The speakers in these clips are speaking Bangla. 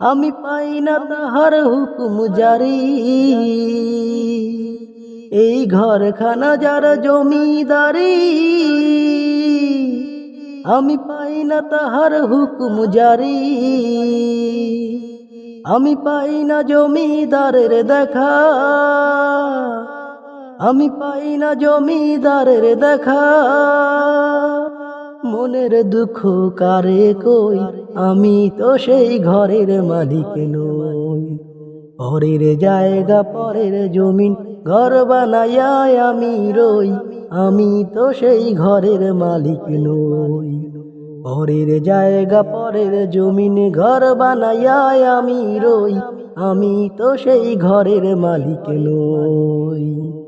আমি পাই না তাহার হুকুম জারি। এই ঘরখানা যার জমিদারি, আমি পাই না তাহার হুকুম জারি। আমি পাই না জমিদারের দেখা, আমি পাই না জমিদারের দেখা। মনের দুঃখ কারে কই? আমি তো সেই ঘরের মালিক নই। পরের জায়গা, পরের জমিন, ঘর বানায় আমি রই। আমি তো সেই ঘরের মালিক নই। পরের জায়গা, পরের জমিন, ঘর বানায় আমি রই। আমি তো সেই ঘরের মালিক নই।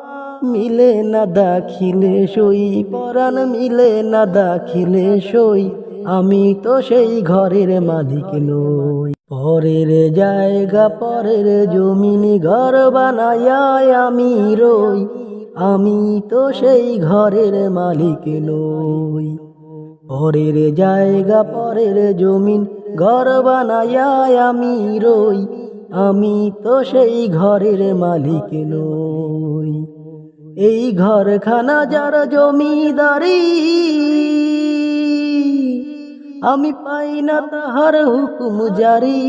মিলে না দাখিলে সই, পরাণ মিলে না দাখিলে সই। আমি তো সেই ঘরের মালিক নই। পরের জায়গা, পরের জমিনে, ঘর বানায় আমি রই। আমি তো সেই ঘরের মালিক নই। পরের জায়গা, পরের জমিন, ঘর বানায় আমি রই। আমি তো সেই ঘরের মালিক নই। এই ঘরখানা যার জমিদারি, আমি পাই না তাহার হুকুম জারি।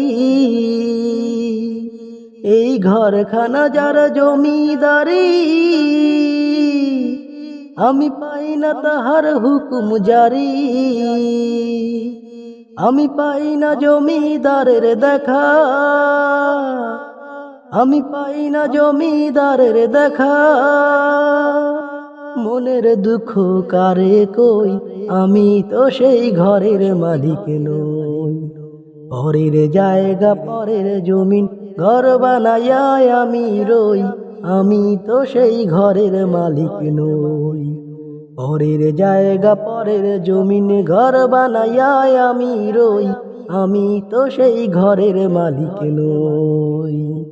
এই ঘরখানা যার জমিদারি, আমি পাই না তাহার হুকুম জারি। আমি পাই না জমিদারের দেখা আমি পাই না জমিদারের দেখা। মনের দুঃখ কারে কই? আমি তো সেই ঘরের মালিক নই। পরের জায়গা, পরের জমিন, ঘর বানায় আমি রই। আমি তো সেই ঘরের মালিক নই। পরের জায়গা, পরের জমিন, ঘর বানায় আমি রই। আমি তো সেই ঘরের মালিক নই।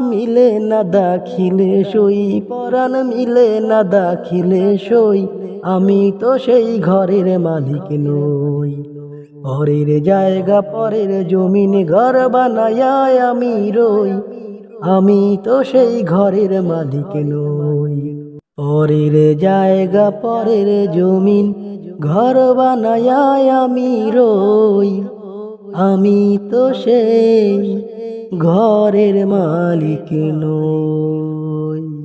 মিলে না দাখিলে সই, পরাণ মিলে না দাখিলে সই, আমি তো সেই ঘরের মালিক নই। পরের জায়গা, পরের জমিন, ঘর বানায় আমি রই, আমি তো সেই ঘরের মালিক নই। পরের জায়গা, পরের জমিন, ঘর বানায় আমি রই। আমি তো সেই ঘরের মালিক নই।